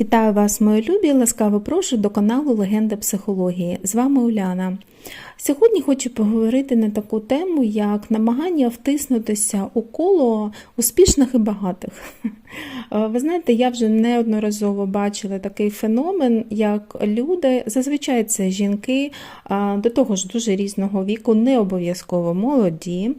Вітаю вас, мої любі! Ласкаво прошу до каналу Легенда психології. З вами Уляна. Сьогодні хочу поговорити на таку тему, як намагання втиснутися у коло успішних і багатих. Е, Ви знаєте, я вже неодноразово бачила такий феномен, як люди, зазвичай це жінки, до того ж дуже різного віку, не обов'язково молоді,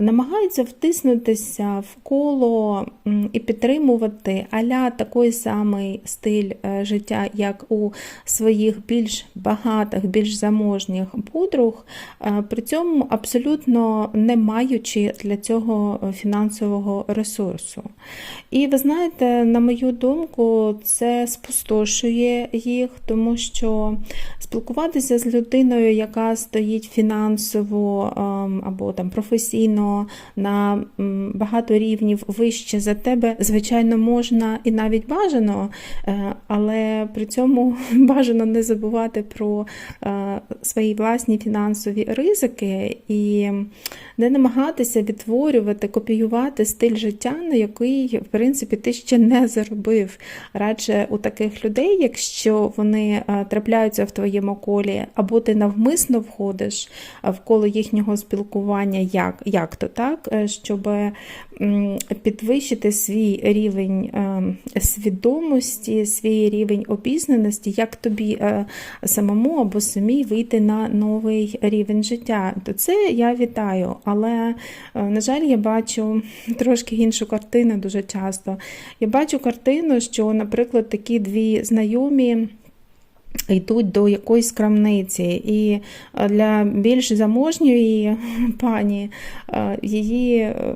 намагаються втиснутися в коло і підтримувати аля такий самий стиль е, життя, як у своїх більш багатих, більш заможніх подруг, е, при цьому абсолютно не маючи для цього фінансового ресурсу. І ви знаєте, на мою думку, це спустошує їх, тому що спілкуватися з людиною, яка стоїть фінансово ем, або там професійно на багато рівнів вище за тебе, звичайно, можна і навіть бажано, е, але при цьому бажано не забувати про е, свої власні фінансові ризики і не намагатися відтворювати, копіювати стиль життя, на який, в принципі, ти ще не заробив. Радше у таких людей, якщо вони е, трапляються в твоєму колі, або ти навмисно входиш в коло їхнього спілкування, як, як то так, е, щоб підвищити свій рівень е, свідомості, свій рівень обізнаності, як тобі самому або самій вийти на новий рівень життя, то це я вітаю. Але, на жаль, я бачу трошки іншу картину дуже часто. Я бачу картину, що, наприклад, такі дві знайомі. Йдуть до якоїсь крамниці, і е, для більш заможньої пані е, її е,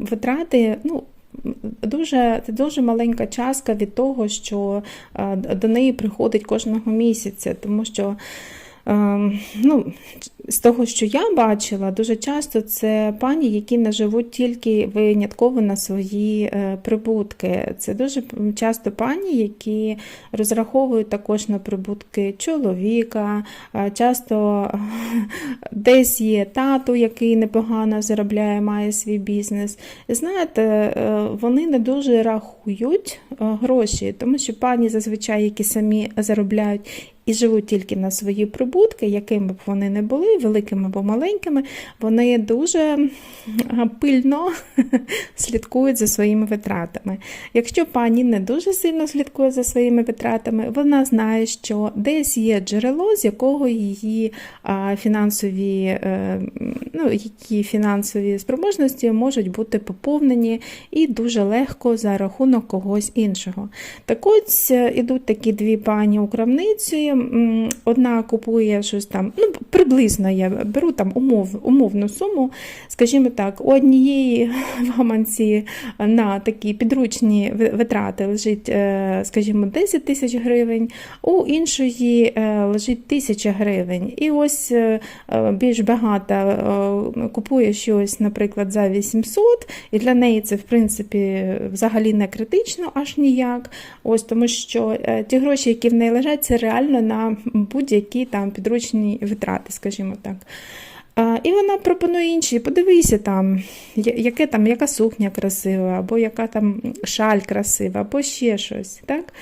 витрати, ну, Дуже це дуже маленька частка від того, що до неї приходить кожного місяця, тому що ну, з того, що я бачила, дуже часто це пані, які не живуть тільки винятково на свої е, прибутки. Це дуже часто пані, які розраховують також на прибутки чоловіка, е, часто десь є тату, який непогано заробляє, має свій бізнес. Знаєте, е, вони не дуже рахують гроші, тому що пані зазвичай, які самі заробляють і живуть тільки на свої прибутки, якими б вони не були, великими або маленькими, вони дуже пильно слідкують за своїми витратами. Якщо пані не дуже сильно слідкує за своїми витратами, вона знає, що десь є джерело, з якого її фінансові, е, ну, які фінансові спроможності можуть бути поповнені і дуже легко за рахунок когось іншого. Так ось е, ідуть такі дві пані у крамниці одна купує щось там, ну, приблизно я беру там умов, умовну суму, скажімо так, у однієї гаманці на такі підручні витрати лежить, е, скажімо, 10 тисяч гривень, у іншої е, лежить тисяча гривень. І ось е, більш багата купує щось, наприклад, за 800, і для неї це, в принципі, взагалі не критично аж ніяк. Ось Тому що ті гроші, які в неї лежать, це реально на будь-які там підручні витрати, скажімо так. І вона пропонує інші, подивися, там, яке там, яка сукня красива, або яка там шаль красива, або ще щось. так?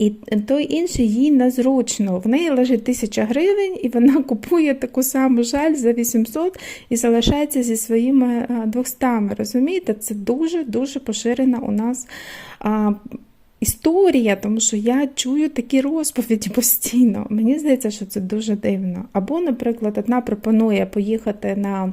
І той інший їй незручно. В неї лежить тисяча гривень, і вона купує таку саму жаль за 800 і залишається зі своїми 200. Розумієте, це дуже-дуже поширена у нас історія, тому що я чую такі розповіді постійно. Мені здається, що це дуже дивно. Або, наприклад, одна пропонує поїхати на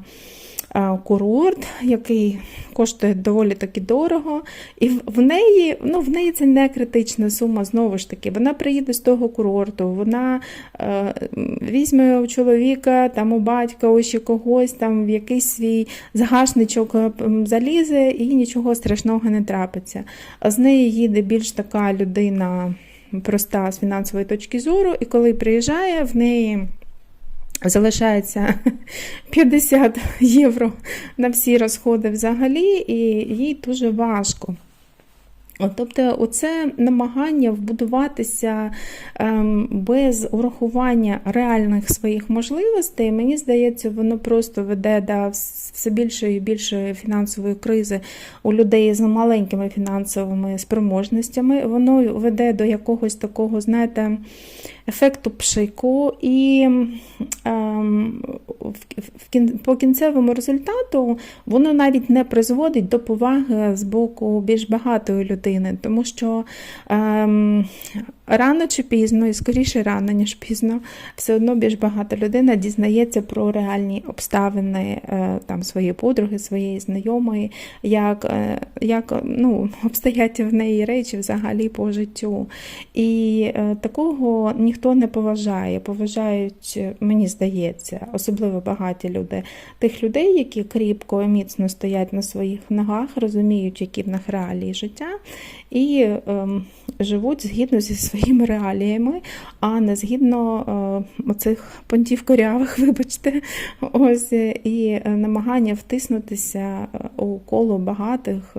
курорт, який коштує доволі таки дорого. І в неї ну, в неї це не критична сума, знову ж таки. Вона приїде з того курорту, вона е, візьме у чоловіка, там, у батька, у ще когось, там в якийсь свій загашничок е, залізе і нічого страшного не трапиться. А з неї їде більш така людина проста з фінансової точки зору, і коли приїжджає, в неї. Залишається 50 євро на всі розходи взагалі, і їй дуже важко. Тобто, оце намагання вбудуватися ем, без урахування реальних своїх можливостей, мені здається, воно просто веде до все більшої і більшої фінансової кризи у людей з маленькими фінансовими спроможностями. Воно веде до якогось такого, знаєте, ефекту пшику, і ем, по кінцевому результату воно навіть не призводить до поваги з боку більш багатої людини, тому що ем, рано чи пізно, і скоріше рано, ніж пізно, все одно більш багата людина дізнається про реальні обставини е, там, своєї подруги, своєї знайомої, як, е, як ну, обстоять в неї речі взагалі по життю. І е, такого ніхто не поважає. Поважають, мені здається, особливо багаті люди, тих людей, які кріпко і міцно стоять на своїх ногах, розуміють, які в них реалії життя, і ем, живуть згідно зі своїми реаліями, а не згідно е, оцих понтів корявих, вибачте, ось е, і е, намагання втиснутися у коло багатих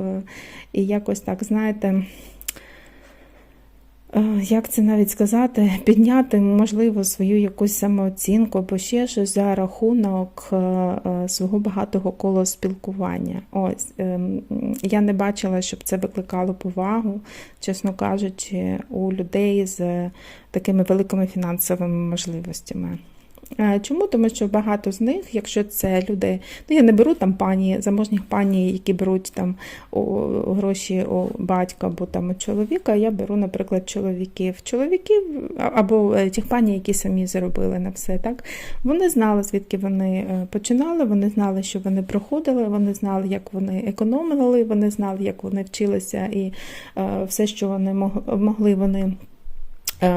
і якось так, знаєте. Е, Як це навіть сказати, підняти, можливо, свою якусь самооцінку або ще щось за рахунок е, е, свого багатого коло спілкування. Ось ем, я не бачила, щоб це викликало повагу, чесно кажучи, у людей з такими великими фінансовими можливостями. Чому? Тому що багато з них, якщо це люди, ну я не беру там пані, заможних пані, які беруть там гроші у батька або там у чоловіка, я беру, наприклад, чоловіків. Чоловіків або е, тих пані, які самі заробили на все. Так вони знали, звідки вони е, починали, вони знали, що вони проходили, вони знали, як вони економили, вони знали, як вони вчилися, і е, все, що вони могли, вони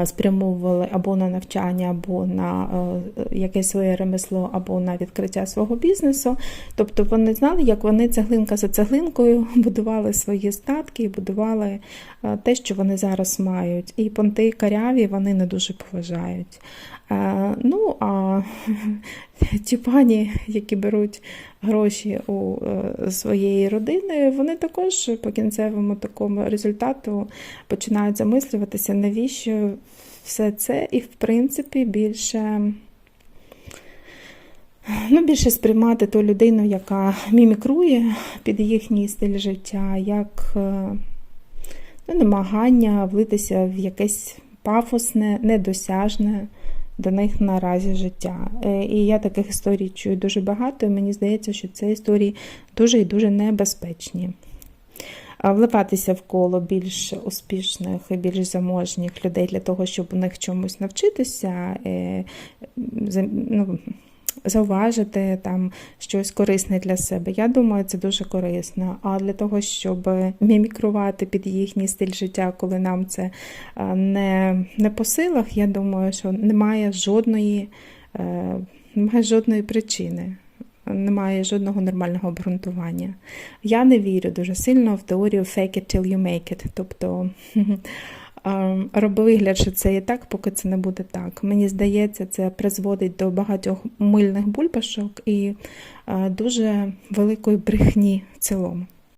спрямовували або на навчання, або на е, якесь своє ремесло, або на відкриття свого бізнесу. Тобто вони знали, як вони цеглинка за цеглинкою будували свої статки і будували е, те, що вони зараз мають. І понти каряві вони не дуже поважають. Е, Ну, а ті пані, які беруть гроші у е, своєї родини, вони також по кінцевому такому результату починають замислюватися, навіщо все це, і в принципі більше. Ну, більше сприймати ту людину, яка мімікрує під їхній стиль життя, як е, ну, намагання влитися в якесь пафосне, недосяжне до них наразі життя. Е, І я таких історій чую дуже багато, і мені здається, що це історії дуже і дуже небезпечні. Вливатися в коло більш успішних і більш заможніх людей для того, щоб у них чомусь навчитися, е, ну, зауважити там щось корисне для себе. Я думаю, це дуже корисно. А для того, щоб мімікрувати під їхній стиль життя, коли нам це е, не, не по силах, я думаю, що немає жодної, е, немає жодної причини. Немає жодного нормального обґрунтування. Я не вірю дуже сильно в теорію fake it till you make it. Тобто ем, роби вигляд, що це є так, поки це не буде так. Мені здається, це призводить до багатьох мильних бульбашок і е, дуже великої брехні в цілому.